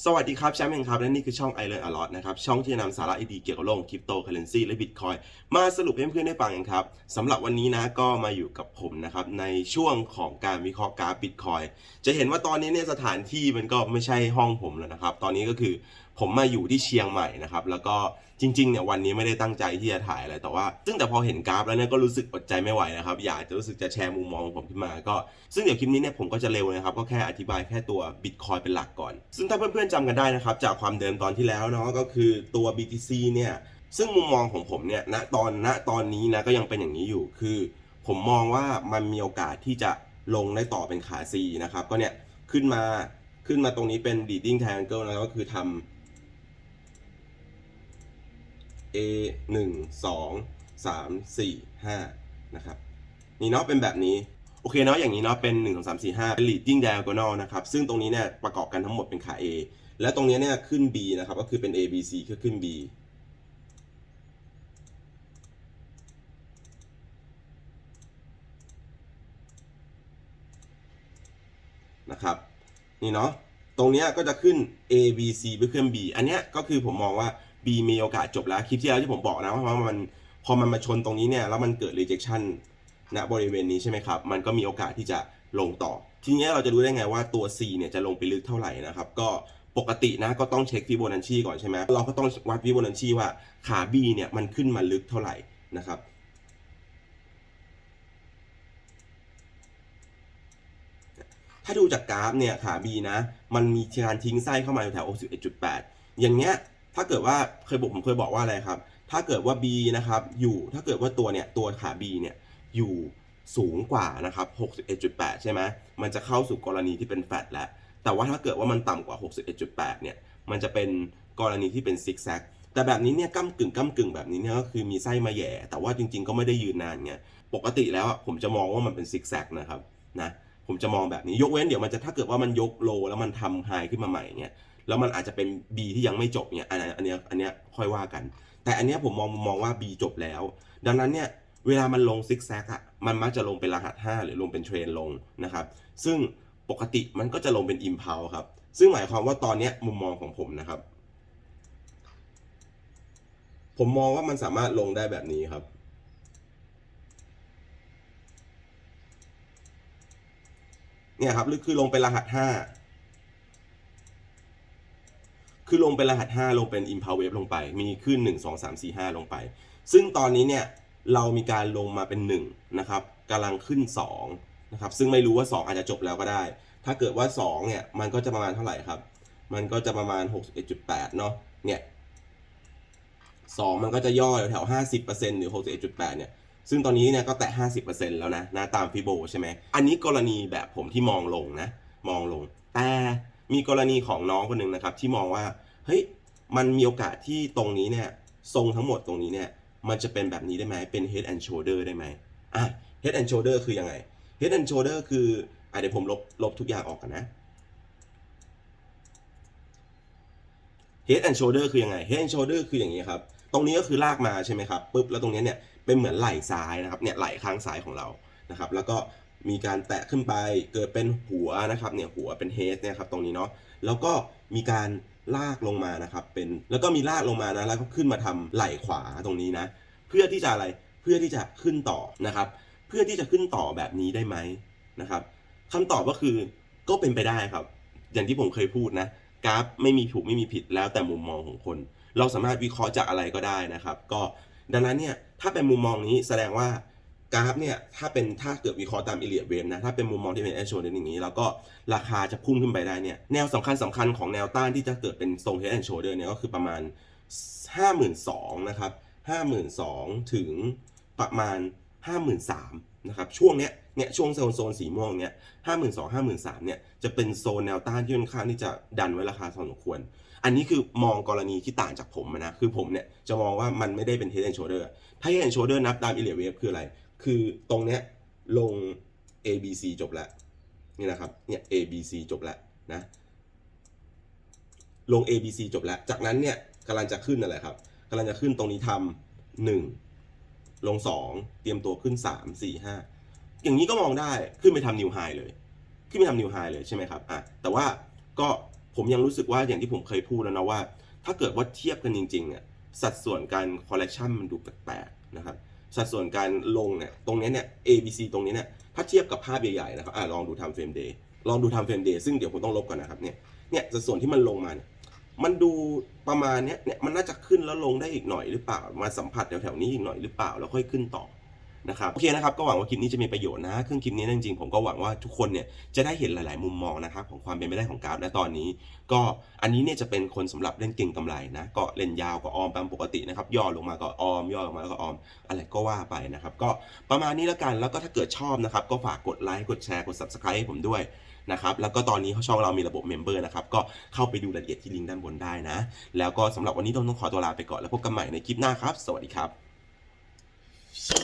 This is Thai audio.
สวัสดีครับแชมป์เองครับ และนี่คือช่อง i l e a r n a lot นะครับ ช่องที่จะนำสาระดีๆเกี่ยวกับโลกคริปโตเคอเรนซีและบิตคอยมาสรุปให้เพื่อนๆได้ฟังกันครับสำหรับวันนี้นะก็มาอยู่กับผมนะครับ ในช่วงของการวิเคราะห์กราฟบิตคอยจะเห็นว่าตอนนี้เนี่ยสถานที่มันก็ไม่ใช่ห้องผมแล้วนะครับ ตอนนี้ก็คือผมมาอยู่ที่เชียงใหม่นะครับ แล้วก็จริงๆเนี่ยวันนี้ไม่ได้ตั้งใจที่จะถ่ายอะไรแต่ว่า ซึ่งแต่พอเห็นกราฟแล้วเนี่ยก็รู้สึกอดใจไม่ไหวนะครับ อยากจะรู้สึกจะแชร์มุมมองของผมขึ้นมาก็ ซึ่งเดี๋ยวคลิปนี้เนี่ยผมก็จะเร็วนะครับ ก็แค่อธิบายแค่ตัว Bitcoin เป็นหลักก่อน ซึ่งถ้าเพื่อนๆจำกันได้นะครับ จากความเดิมตอนที่แล้วเนาะก็คือตัว BTC เนี่ยซึ่งมุมมองของผมเนี่ยณตอนณตอนนี้นะก็ยังเป็นอย่างนี้อยู่คือ ผมมองว่ามันมีโอกาสที่จะลงได้ต่อเป็นขา C นะครับก็เนี่ยขึ้นมาขึ้นมาตรงนี้เป็น leading triangle แล้วก็คือทำ A 1 2 3 4 5นะครับนี่เนาะเป็นแบบนี้ โอเคเนาะอย่างนี้เนาะเป็น1 2 3 4 5เป็น leading diagonal นะครับซึ่งตรงนี้เนี่ยประกอบกันทั้งหมดเป็นขา A และตรงนี้เนี่ยขึ้น B นะครับก็คือเป็น A B C คือขึ้น B นะครับนี่เนาะตรงเนี้ยก็จะขึ้น A B C ไปขึ้น B อันเนี้ยก็คือผมมองว่า B มีโอกาสจบแล้วคลิปที่แล้วที่ผมบอกนะว่ามันพอมันมาชนตรงนี้เนี่ยแล้วมันเกิด rejection ณบริเวณนี้ใช่ไหมครับ มันก็มีโอกาสที่จะลงต่อ ทีนี้เราจะรู้ได้ไงว่าตัว C เนี่ยจะลงไปลึกเท่าไหร่นะครับ ก็ปกตินะก็ต้องเช็คฟิโบนัชชีก่อนใช่ไหมเราก็ต้องวัดฟิโบนัชชีว่าขา B เนี่ยมันขึ้นมาลึกเท่าไหร่นะครับถ้าดูจากกราฟเนี่ยขา B นะ มันมีการทิ้งไส้เข้ามาแถว61.8 อย่างเงี้ย ถ้าเกิดว่าเคยบอกผมเคยบอกว่าอะไรครับ ถ้าเกิดว่า B นะครับอยู่ถ้าเกิดว่าตัวเนี่ยตัวขา B เนี่ยอยู่สูงกว่านะครับ 61.8 ใช่ไหมมันจะเข้าสู่กรณีที่เป็นแฟลตแล้ว แต่ว่าถ้าเกิดว่ามันต่ำกว่า 61.8 เนี่ย มันจะเป็นกรณีที่เป็นซิกแซก แต่แบบนี้เนี่ยก้ากึ่งก้ากึ่งแบบนี้เนี่ยก็คือมีไส้มาแย่ แต่ว่าจริงๆ ก็ไม่ได้ยืนนานไง ปกติแล้วผมจะมองว่ามันเป็นซิกแซกนะครับนะ ผมจะมองแบบนี้ยกเว้นเดี๋ยวมันจะถ้าเกิดว่ามันยกโลแล้วมันทำไฮขึ้นมาใหม่เนี่ยแล้วมันอาจจะเป็น B ที่ยังไม่จบเนี่ยอันนี้อันเนี้ยอันเนี้ยค่อยว่ากัน แต่อันเนี้ยผมมองมองว่า B จบแล้ว ดังนั้นเนี่ยเวลามันลงซิกแซกอะมันมักจะลงเป็นรหัส 5 หรือลงเป็นเทรนลงนะครับ ซึ่งปกติมันก็จะลงเป็น impulse ครับ ซึ่งหมายความว่าตอนเนี้ยมุมมองของผมนะครับ ผมมองว่ามันสามารถลงได้แบบนี้ครับ เนี่ยครับคือลงเป็นรหัสห้าคือลงเป็นรหัสห้าลงเป็น impulse wave ลงไป มีขึ้นหนึ่งสองสามสี่ห้าลงไป ซึ่งตอนนี้เนี่ยเรามีการลงมาเป็นหนึ่งนะครับกำลังขึ้นสองนะครับ ซึ่งไม่รู้ว่าสองอาจจะจบแล้วก็ได้ ถ้าเกิดว่าสองเนี่ยมันก็จะประมาณเท่าไหร่ครับ มันก็จะประมาณหกสิบเอ็ดจุดแปดเนาะ เนี่ยสองมันก็จะย่อแถวห้าสิบเปอร์เซ็นต์หรือหกสิบเอ็ดจุดแปดเนี่ย ซึ่งตอนนี้เนี่ยก็แตะ 50%แล้วนะนะตามฟิโบใช่ไหม อันนี้กรณีแบบผมที่มองลงนะ มองลง แต่มีกรณีของน้องคนหนึ่งนะครับ ที่มองว่า เฮ้ย มันมีโอกาสที่ตรงนี้เนี่ย ทรงทั้งหมดตรงนี้เนี่ย มันจะเป็นแบบนี้ได้ไหม เป็น head and shoulder ได้ไหมอะ head and shoulder คือยังไง head and shoulder คืออะเดี๋ยวผมลบ ลบทุกอย่างออกกันนะ head and shoulder คือยังไง head and shoulder คืออย่างนี้ครับ ตรงนี้ก็คือลากมาใช่ไหมครับ ปุ๊บ แล้วตรงนี้เนี่ย เป็นเหมือนไหล่ซ้ายนะครับเนี่ยไหล่ข้างซ้ายของเรานะครับ แล้วก็มีการแตะขึ้นไปเกิดเป็นหัวนะครับเนี่ยหัวเป็นเฮดเนี่ยครับตรงนี้เนาะแล้วก็มีการลากลงมานะครับเป็นแล้วก็มีลากลงมานะแล้วก็ขึ้นมาทำไหล่ขวาตรงนี้นะ เพื่อที่จะอะไรเพื่อที่จะขึ้นต่อนะครับ เพื่อที่จะขึ้นต่อแบบนี้ได้ไหมนะครับคำตอบก็คือก็เป็นไปได้ครับ อย่างที่ผมเคยพูดนะกราฟไม่มีถูกไม่มีผิดแล้วแต่มุมมองของคน เราสามารถวิเคราะห์จากอะไรก็ได้นะครับ ก็ ดังนั้นเนี่ยถ้าเป็นมุมมองนี้แสดงว่ากราฟเนี่ยถ้าเป็นถ้าเกิดวิเคราะห์ตามอิเลียเวฟนะถ้าเป็นมุมมองที่เป็นแอชโชนอย่างนี้ แล้วก็ราคาจะพุ่งขึ้นไปได้เนี่ยแนวสำคัญสำคัญของแนวต้านที่จะเกิดเป็นทรง head and shoulder เนี่ยก็คือประมาณ 52,000นะครับ52,000ถึงประมาณ 53,000นะครับช่วงเนี้ยเนี่ยช่วงโซนโซนสีม่วงเนี่ย52,000 53,000เนี่ยจะเป็นโซนแนวต้านที่ค่อนข้างที่จะดันไว้ราคาสมควร อันนี้คือมองกรณีที่ต่างจากผมนะ คือผมเนี่ยจะมองว่ามันไม่ได้เป็น head and shoulder ถ้า head and shoulder นับตาม Elliott wave คืออะไร คือตรงเนี้ยลง A B C จบแล้วนี่นะครับ เนี่ย A B C จบแล้วนะ ลง A B C จบแล้ว จากนั้นเนี่ยกำลังจะขึ้นอะไรครับกำลังจะขึ้นตรงนี้ทำหนึ่งลงสองเตรียมตัวขึ้นสามสี่ห้าอย่างนี้ก็มองได้ขึ้นไปทำนิวไฮเลย ขึ้นไปทำนิวไฮเลยใช่ไหมครับอะแต่ว่าก็ ผมยังรู้สึกว่าอย่างที่ผมเคยพูดแล้วนะว่า ถ้าเกิดว่าเทียบกันจริงๆเนี่ยสัดส่วนการคอลเล t ชันมันดูแปลกๆนะครับสัดส่วนการลงเนี่ยตรงนี้เนี่ย A B C ตรงนี้เนี่ยถ้าเทียบกับภาพใหญ่ๆนะครับอะลองดู time frame day ลองดู time frame day ซึ่งเดี๋ยวผมต้องลบก่อนนะครับเนี่ยเนี่ยสัดส่วนที่มันลงมาเนี่ยมันดูประมาณเนี้ยเนี่ยมันน่าจะขึ้นแล้วลงได้อีกหน่อยหรือเปล่า มาสัมผัสแถวๆนี้อีกหน่อยหรือเปล่าแล้วค่อยขึ้นต่อ นะครับโอเคนะครับก็หวังว่าคลิปนี้จะมีประโยชน์นะครึ่งคลิปนี้นจริงๆผมก็หวังว่าทุกคนเนี่ยจะได้เห็นหลาย ๆ มุมมองนะครับของความเป็นไปได้ของกราฟและตอนนี้ ก็อันนี้เนี่ยจะเป็นคนสำหรับเล่นเก่งกำไรนะก็เล่นยาวก็ออมตามปกตินะครับย่อลงมาก็ออมย่อลงมาแล้วก็ออม อะไรก็ว่าไปนะครับก็ประมาณนี้แล้วกันแล้วก็ถ้าเกิดชอบนะครับก็ฝากกดไลค์กดแชร์กด subscribe ให้ผมด้วยนะครับแล้วก็ตอนนี้ช่องเรามีระบบเมมเบอร์นะครับก็เข้าไปดูรายละเอียดที่ลิงก์ด้านบนได้นะ แล้วก็สำหรับวันนี้ต้องต้องขอตัวลาไปก่อนแล้วพบกันใหม่ในคลิปหน้าครับ สวัสดีครับ